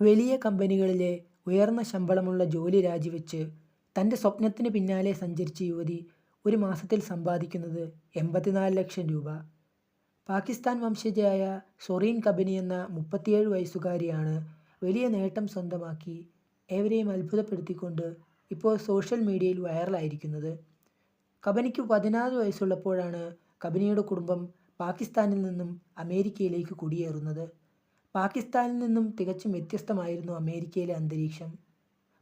വലിയ കമ്പനികളിലെ ഉയർന്ന ശമ്പളമുള്ള ജോലി രാജിവെച്ച് തന്റെ സ്വപ്നത്തിന് പിന്നാലെ സഞ്ചരിച്ച യുവതി ഒരു മാസത്തിൽ സമ്പാദിക്കുന്നത് എൺപത്തിനാല് ലക്ഷം രൂപ. പാകിസ്ഥാൻ വംശജയായ ഷൊറീൻ കബനി എന്ന മുപ്പത്തിയേഴ് വയസ്സുകാരിയാണ് വലിയ നേട്ടം സ്വന്തമാക്കി ഏവരെയും അത്ഭുതപ്പെടുത്തിക്കൊണ്ട് ഇപ്പോൾ സോഷ്യൽ മീഡിയയിൽ വൈറലായിരിക്കുന്നത്. കബനിക്ക് പതിനാറ് വയസ്സുള്ളപ്പോഴാണ് കബനിയുടെ കുടുംബം പാകിസ്ഥാനിൽ നിന്നും അമേരിക്കയിലേക്ക് കുടിയേറുന്നത്. പാകിസ്ഥാനിൽ നിന്നും തികച്ചും വ്യത്യസ്തമായിരുന്നു അമേരിക്കയിലെ അന്തരീക്ഷം.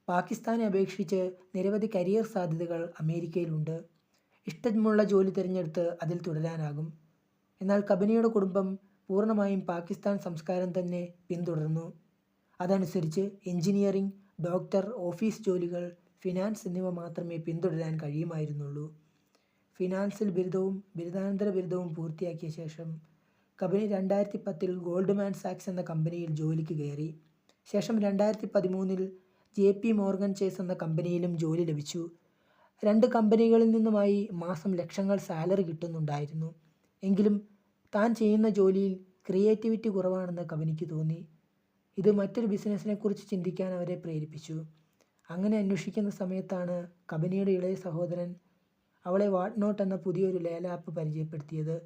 പാകിസ്ഥാനെ അപേക്ഷിച്ച് നിരവധി കരിയർ സാധ്യതകൾ അമേരിക്കയിലുണ്ട്. ഇഷ്ടമുള്ള ജോലി തിരഞ്ഞെടുത്ത് അതിൽ തുടരാനാകും. എന്നാൽ കബനിയുടെ കുടുംബം പൂർണമായും പാകിസ്ഥാൻ സംസ്കാരം തന്നെ പിന്തുടർന്നു. അതനുസരിച്ച് എഞ്ചിനീയറിംഗ് ഡോക്ടർ, ഓഫീസ് ജോലികൾ, ഫിനാൻസ് എന്നിവ മാത്രമേ പിന്തുടരാൻ കഴിയുമായിരുന്നുള്ളൂ. ഫിനാൻസിൽ ബിരുദവും ബിരുദാനന്തര ബിരുദവും പൂർത്തിയാക്കിയ ശേഷം കബനി രണ്ടായിരത്തിപ്പത്തിൽ ഗോൾഡ്മാൻ സാക്സ് എന്ന കമ്പനിയിൽ ജോലിക്ക് കയറി. ശേഷം രണ്ടായിരത്തി പതിമൂന്നിൽ ജെ. പി. മോർഗൻ ചേസ് എന്ന കമ്പനിയിലും ജോലി ലഭിച്ചു. രണ്ട് കമ്പനികളിൽ നിന്നുമായി മാസം ലക്ഷങ്ങൾ സാലറി കിട്ടുന്നുണ്ടായിരുന്നു. എങ്കിലും താൻ ചെയ്യുന്ന ജോലിയിൽ ക്രിയേറ്റിവിറ്റി കുറവാണെന്ന് കബനിക്ക് തോന്നി. ഇത് മറ്റൊരു ബിസിനസ്സിനെക്കുറിച്ച് ചിന്തിക്കാൻ അവരെ പ്രേരിപ്പിച്ചു. അങ്ങനെ അന്വേഷിക്കുന്ന സമയത്താണ് കബനിയുടെ ഇളയ സഹോദരൻ അവളെ വാട്ട്നോട്ട് എന്ന പുതിയൊരു ലേല ആപ്പ് പരിചയപ്പെടുത്തിയത്.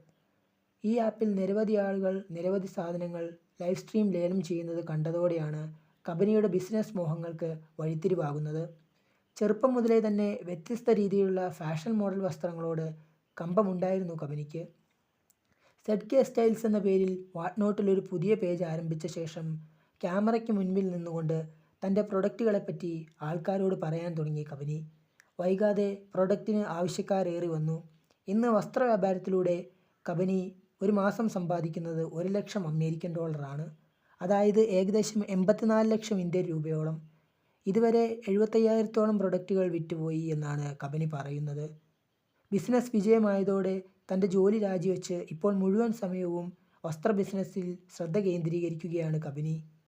ഈ ആപ്പിൽ നിരവധി ആളുകൾ നിരവധി സാധനങ്ങൾ ലൈവ് സ്ട്രീം ലേലം ചെയ്യുന്നത് കണ്ടതോടെയാണ് കമ്പനിയുടെ ബിസിനസ് മോഹങ്ങൾക്ക് വഴിത്തിരിവാകുന്നത്. ചെറുപ്പം മുതലേ തന്നെ വ്യത്യസ്ത രീതിയിലുള്ള ഫാഷൻ മോഡൽ വസ്ത്രങ്ങളോട് കമ്പമുണ്ടായിരുന്നു കമ്പനിക്ക് സെഡ് കെ സ്റ്റൈൽസ് എന്ന പേരിൽ വാട്ട്നോട്ടിൽ ഒരു പുതിയ പേജ് ആരംഭിച്ച ശേഷം ക്യാമറയ്ക്ക് മുൻപിൽ നിന്നുകൊണ്ട് തന്റെ പ്രൊഡക്റ്റുകളെപ്പറ്റി ആൾക്കാരോട് പറയാൻ തുടങ്ങി കമ്പനി വൈകാതെ പ്രൊഡക്റ്റിന് ആവശ്യക്കാരേറി വന്നു. ഇന്ന് വസ്ത്ര വ്യാപാരത്തിലൂടെ കബനി ഒരു മാസം സമ്പാദിക്കുന്നത് ഒരു ലക്ഷം അമേരിക്കൻ ഡോളറാണ്. അതായത് ഏകദേശം എൺപത്തിനാല് ലക്ഷം ഇന്ത്യൻ രൂപയോളം. ഇതുവരെ എഴുപത്തയ്യായിരത്തോളം പ്രൊഡക്റ്റുകൾ വിറ്റുപോയി എന്നാണ് കമ്പനി പറയുന്നത്. ബിസിനസ് വിജയമായതോടെ തന്റെ ജോലി രാജിവെച്ച് ഇപ്പോൾ മുഴുവൻ സമയവും വസ്ത്ര ബിസിനസ്സിൽ ശ്രദ്ധ കേന്ദ്രീകരിക്കുകയാണ് കബനി.